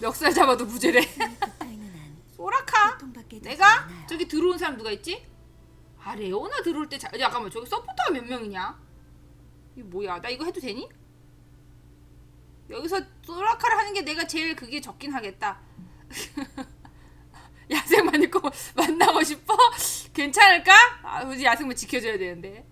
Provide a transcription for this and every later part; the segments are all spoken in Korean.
멱살 잡아도 무죄래. 소라카. 내가. 저기 들어온 사람 누가 있지? 아 레오나 들어올 때 자, 야, 잠깐만 저기 서포터가 몇 명이냐? 이거 뭐야? 나 이거 해도 되니? 여기서 소라카를 하는 게 내가 제일 그게 적긴 하겠다. 야생만 입고 만나고 싶어? 괜찮을까? 아, 우리 야생만 지켜줘야 되는데.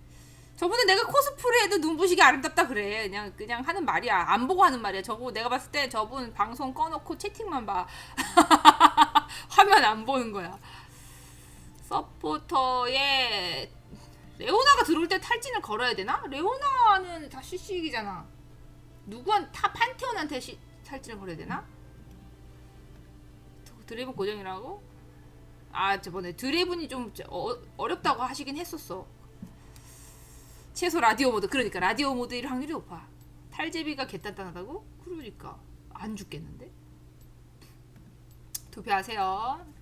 저번에 내가 코스프레해도 눈부시게 아름답다 그래. 그냥 그냥 하는 말이야. 안 보고 하는 말이야. 저거 내가 봤을 때 저분 방송 꺼놓고 채팅만 봐. 화면 안 보는 거야. 서포터에 레오나가 들어올 때 탈진을 걸어야 되나? 레오나는 다 CC이잖아. 누구한 타 판테온한테 시, 탈진을 걸어야 되나? 드래곤 고정이라고? 아 저번에 드래곤이 좀 어, 어렵다고 하시긴 했었어. 최소 라디오 모드 그러니까 라디오 모드일 확률이 높아. 탈제비가 개단단하다고? 그러니까 안 죽겠는데? 투표하세요.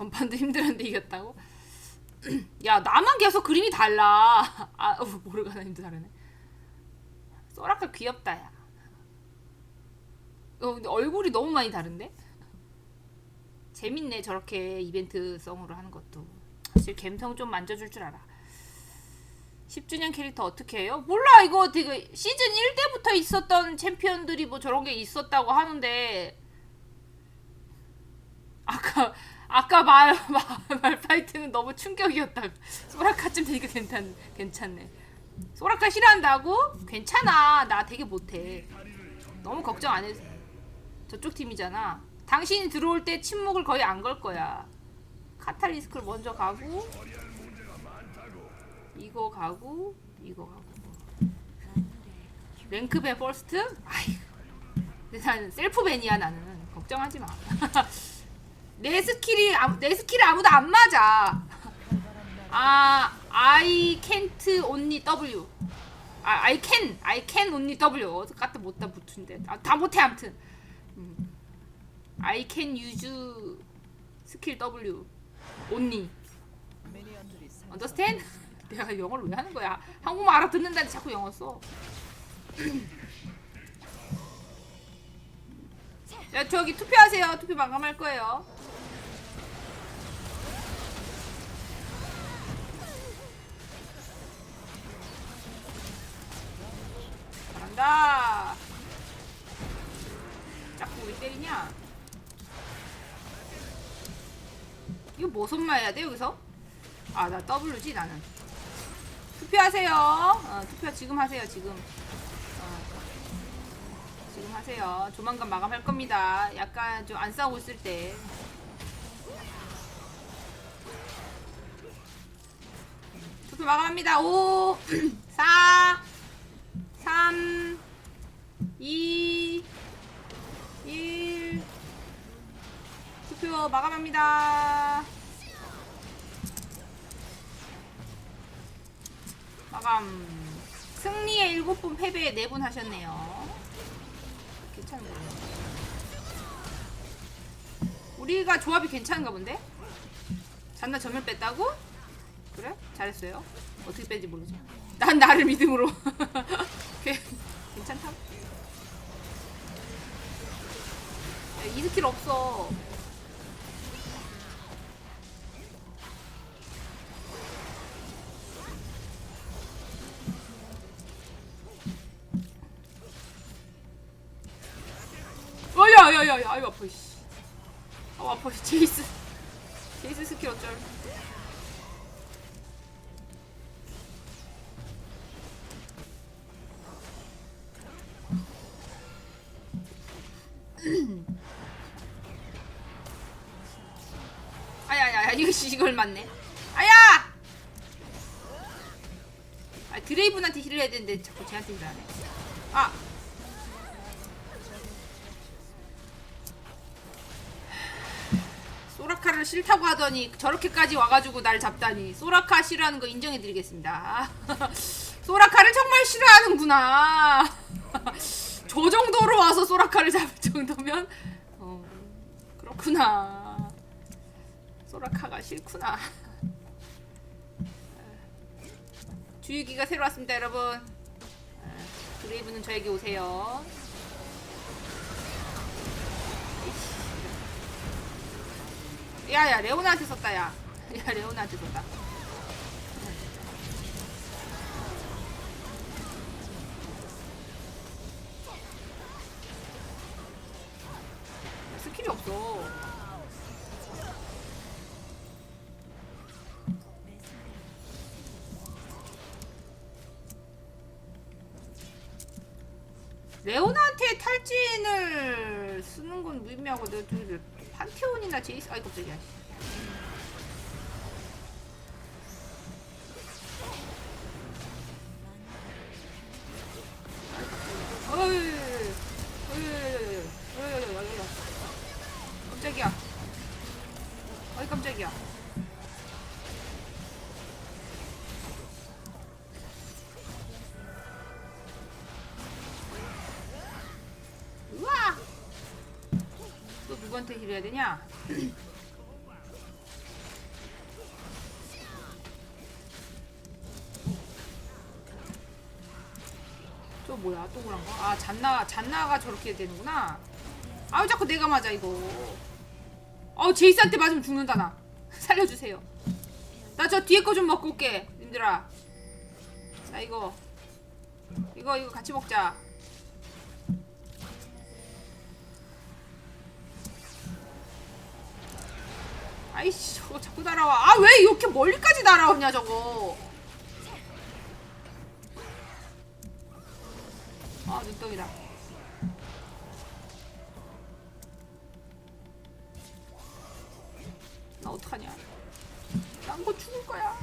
전판도 힘들었는데 이겼다고? 야 나만 계속 그림이 달라. 아 어, 모르가나 힘도 다르네. 소라카 귀엽다 야. 어, 근데 얼굴이 너무 많이 다른데? 재밌네 저렇게 이벤트성으로 하는 것도. 사실 감성 좀 만져줄 줄 알아. 10주년 캐릭터 어떻게 해요? 몰라 이거 되게 시즌 1 때부터 있었던 챔피언들이 뭐 저런 게 있었다고 하는데 아까 아까 말, 말, 말 파이트는 너무 충격이었다. 소라카쯤 되니까 괜찮, 괜찮네. 소라카 싫어한다고? 괜찮아. 나 되게 못해. 너무 걱정 안 해. 저쪽 팀이잖아. 당신이 들어올 때 침묵을 거의 안 걸 거야. 카탈리스크를 먼저 가고, 이거 가고, 이거 가고. 랭크밴 퍼스트? 아이고. 근데 나는 셀프밴이야 나는. 걱정하지 마. 내 스킬이 아무, 내 스킬이 아무도 안 맞아. 아, I can't only W. 아, I can, I can only W. 어디 못다 붙은데. 아, 다 못해 아무튼. 음. I can use 스킬 W only. Understand? 내가 영어를 왜 하는 거야? 한국말 알아듣는다는데 자꾸 영어 써. 야, 저기 투표하세요. 투표 마감할 거예요. 잘한다. 자꾸 우리 때리냐? 이거 뭐 손마해야 돼 여기서? 아 나 W지 나는. 투표하세요. 어, 투표 지금 하세요 지금. 어, 지금 하세요. 조만간 마감할 겁니다. 약간 좀 안 싸우고 있을 때. 투표 마감합니다. 5, 4, 3, 2, 1. 투표 마감합니다. 마감. 승리에 7분, 패배에 4분 하셨네요. 괜찮은데. 우리가 조합이 괜찮은가 본데? 잔나 전멸 뺐다고? 그래? 잘했어요. 어떻게 뺀지 모르죠. 난 나를 믿음으로. 걔- 괜찮다. 야, 이 스킬 없어. 어, 야, 야, 야, 야, 아유, 씨. 아, 아파, 제이스. 제이스 스킬 어쩔. 덜 맞네. 아야! 아, 드레이븐한테 힐을 해야 되는데 자꾸 쟤한테 힐을 하네. 아! 소라카를 싫다고 하더니 저렇게까지 와가지고 날 잡다니 소라카 싫어하는 거 인정해드리겠습니다. 소라카를 정말 싫어하는구나. 저 정도로 와서 소라카를 잡을 정도면 어, 그렇구나. 소라카가 싫구나. 주유기가 새로 왔습니다, 여러분. 아, 그레이브는 저에게 오세요. 야야 레오나한테 썼다 야. 야 레오나한테 썼다. 스킬이 없어. 레오나한테 탈진을 쓰는 건 무의미하고 내둘 판테온이나 제이스 아이 어이, 어이, 깜짝이야. 어이 깜짝이야. 힐해야 되냐? 저 뭐야 또 그런 거? 아 잔나 잔나가 저렇게 되는구나. 아우 자꾸 내가 맞아 이거. 어 제이스한테 맞으면 죽는다 나. 살려주세요. 나 저 뒤에 거 좀 먹고 올게 님들아. 나 이거 이거 이거 같이 먹자. 아이씨 저거 자꾸 날아와. 아 왜 이렇게 멀리까지 날아오냐 저거. 아 눈덩이다. 나 어떡하냐. 딴거 죽을 거야.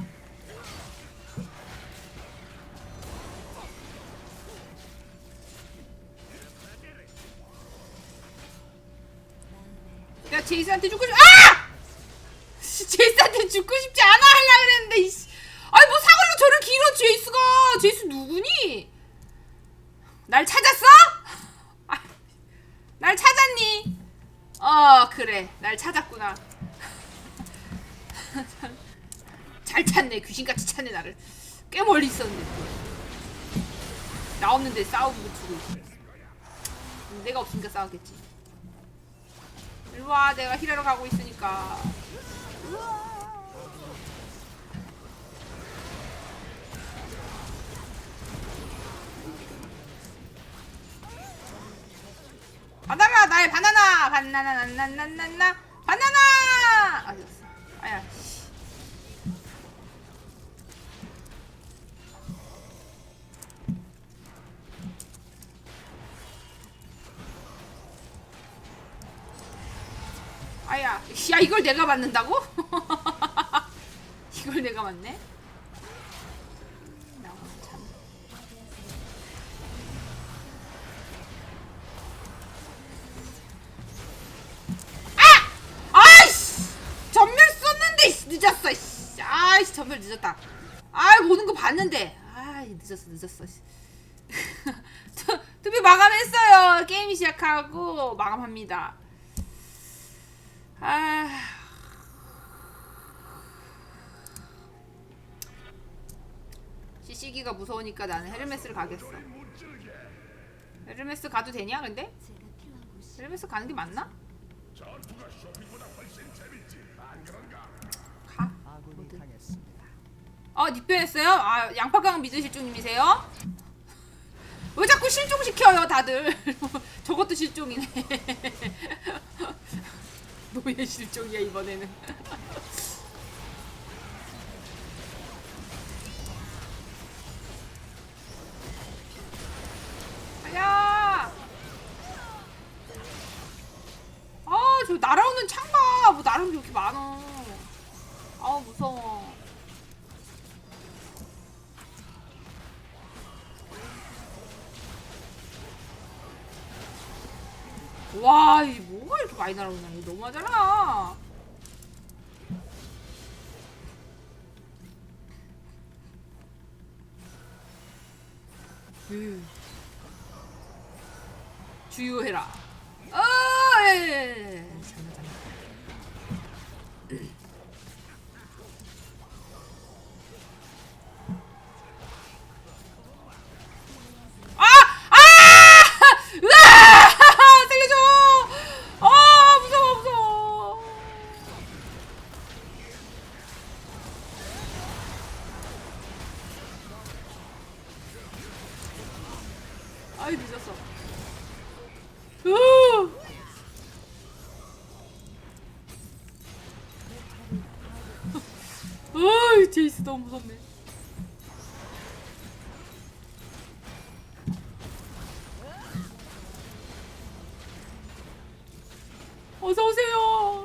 내가 제이스한테 죽고 싶 아! 씨, 제이스한테 죽고 싶지 않아 하려 그랬는데 이씨. 아니 뭐 사거리가 저를 길어 제이스가 제이스 누구니? 날 찾았어? 아, 날 찾았니? 어 그래. 날 찾았구나. 잘 찾네. 귀신같이 찾네 나를. 꽤 멀리 있었는데 나 없는데 싸우고 두고 있어. 내가 없으니까 싸웠겠지. 일로와. 내가 힐하러 가고 있으니까 바나나 나의 바나나! 바나나 나나나나 바나나! 어디갔어 아야 야 이걸 내가 맞는다고? 이걸 내가 맞네? 나 오늘 참. 아이씨! 전멸 썼는데 씨, 늦었어. 씨. 아이씨 전멸 늦었다. 아이 오는 거 봤는데. 아이 늦었어 늦었어. 씨. 투- 투비 마감했어요. 게임이 시작하고 마감합니다. 아. 시시기가 무서우니까 나는 헤르메스를 가겠어. 헤르메스 가도 되냐 근데? 헤르메스 가는 게 맞나? 가? 어, 니편했어요? 아, 양파강 미드 실종님이세요? 왜 자꾸 실종시켜요, 다들? 저것도 실종이네. 노예 실종이야, 이번에는. 아야! 아, 저 날아오는 창가! 뭐 나름 이렇게 많아. 아우, 무서워. 많이 날아오냐. 이거 너무하잖아. 제이스 너무 무섭네. 어서 오세요.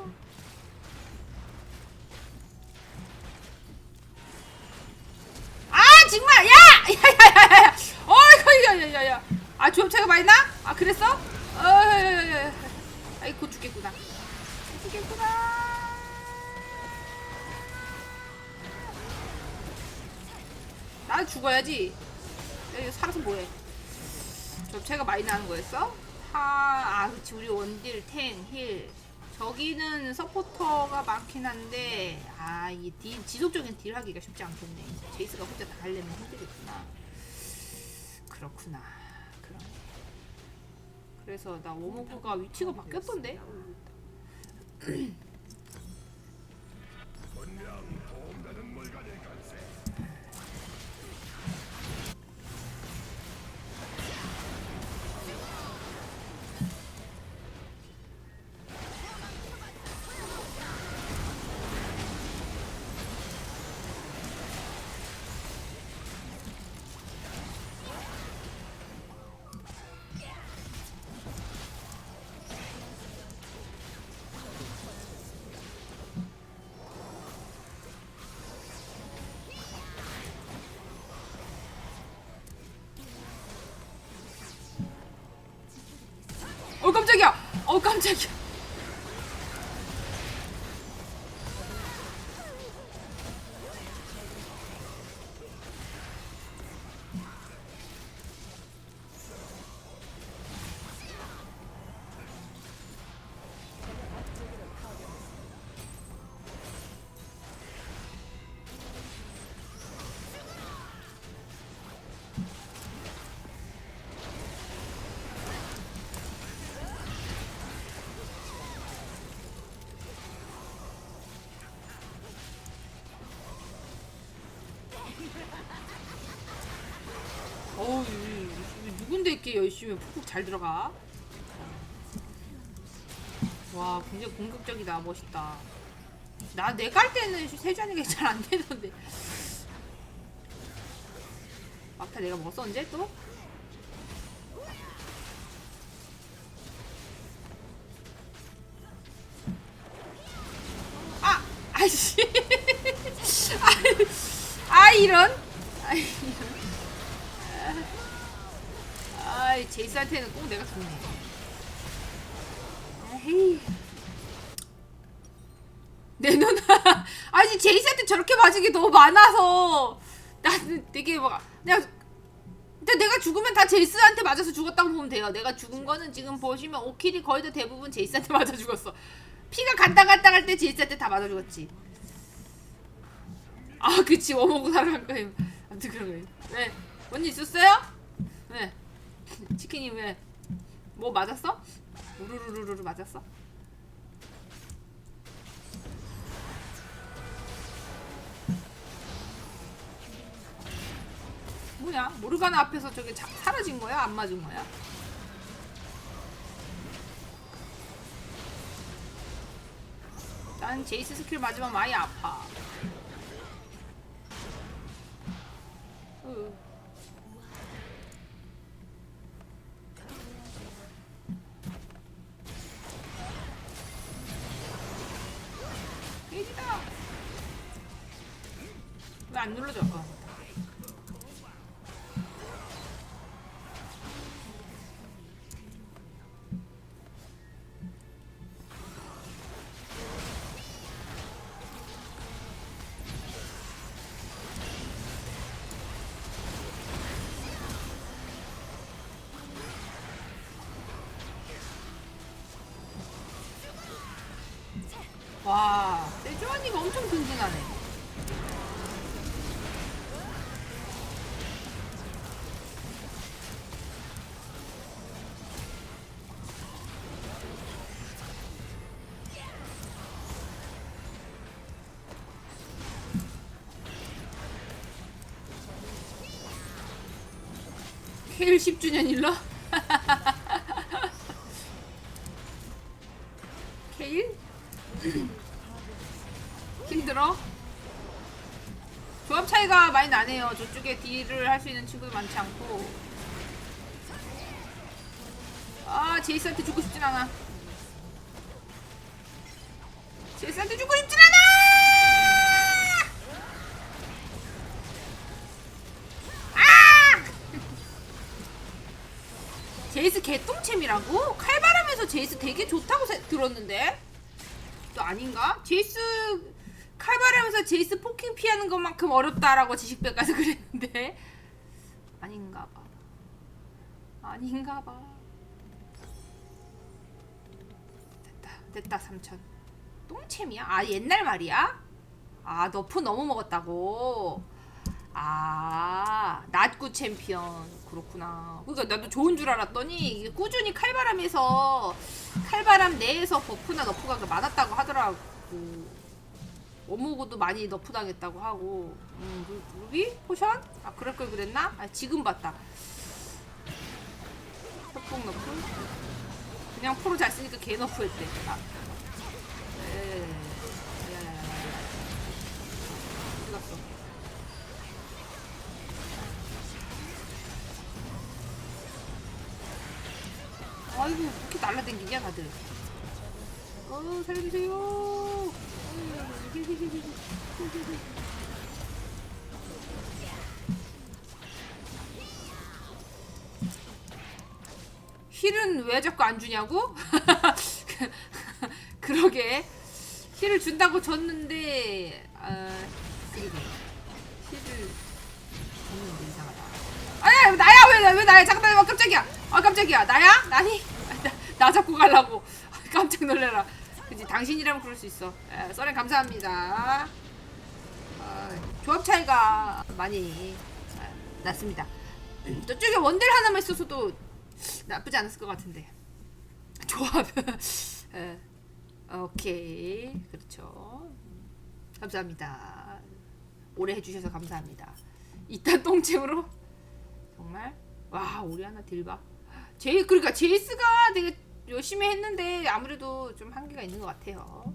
나 죽어야지. 야, 살아서 뭐해? 조합 차이가 많이 나는 거였어? 하, 아, 그치. 우리 원딜, 탱, 힐. 저기는 서포터가 많긴 한데, 아, 이게 딜, 지속적인 딜 하기가 쉽지 않겠네. 제이스가 혼자 다 하려면 힘들겠구나. 그렇구나. 그러네. 그래서 나 워머그가 위치가 바뀌었던데? 깜짝이야! 어, 깜짝이야! 어우, 누군데 이렇게 열심히 푹푹 잘 들어가? 와, 굉장히 공격적이다. 멋있다. 나 내가 할 때는 세잔이가 잘 안 되던데. 막타 내가 먹었어, 언제 또? 아이 제이스한테는 꼭 내가 좋네. 에이. 내 누나 아니 제이스한테 저렇게 맞은 게 너무 많아서 나는 되게 막 내가 근데 내가 죽으면 다 제이스한테 맞아서 죽었다고 보면 돼요. 내가 죽은 거는 지금 보시면 오킬이 거의 다 대부분 제이스한테 맞아 죽었어. 피가 간당 간당 할때 제이스한테 다 맞아 죽었지. 아 그치 워머그 살아간 거예요. 아무튼 그런 거예요. 네. 뭔일 있었어요? 네. 치킨이 왜? 뭐 맞았어? 우르르르르 맞았어? 뭐야? 모르가나 앞에서 저게 자, 사라진 거야? 안 맞은 거야? 난 제이스 스킬 맞으면 많이 아파. 으. 와, 케일 10주년 일러? 케일? 힘들어? 조합 차이가 많이 나네요. 저쪽에 딜을 할 수 있는 친구도 많지 않고. 아, 제이스한테 죽고 싶진 않아. 제이스한테 죽고 싶진 않아! 아! 제이스 개똥챔이라고? 칼바람에서 제이스 되게 좋다고 세- 들었는데? 또 아닌가? 제이스 칼바람에서 제이스 포킹 피하는 것만큼 어렵다라고 지식백 가서 그랬는데 아닌가 봐. 아닌가 봐. 됐다. 됐다. 3천. 똥챔이야? 아, 옛날 말이야? 아, 너프 너무 먹었다고. 아, 낮구 챔피언. 그렇구나. 그러니까 나도 좋은 줄 알았더니 꾸준히 칼바람에서 칼바람 내에서 버프나 너프가 많았다고 하더라고. 워무고도 많이 너프 당했다고 하고. 음, 루- 루비? 포션? 아, 그럴 걸 그랬나? 아, 지금 봤다. 협곡 너프? 그냥 프로 잘 쓰니까 개 너프 했대. 아. 에, 야 아이고 이렇게 날라댕기냐 다들. 어 살려주세요. 힐은 왜 자꾸 안 주냐고? 그러게. 힐을 준다고 줬는데 아 그러게. 힐을 줬는데 이상하다. 아야 나야 왜, 왜 나야? 잠깐만 만 깜짝이야. 아 깜짝이야. 나야? 나니 가려고. 깜짝 놀래라. 그지 당신이라면 그럴 수 있어. 에, 써렌 감사합니다. 아, 조합 차이가 많이 아, 났습니다. 저쪽에 원딜 하나만 있어서도 나쁘지 않았을 것 같은데. 조합. 에, 오케이. 그렇죠. 감사합니다. 오래 해주셔서 감사합니다. 이딴 똥침으로? 정말? 와 우리 하나 딜봐. 제이 그러니까 제이스가 되게 열심히 했는데 아무래도 좀 한계가 있는 것 같아요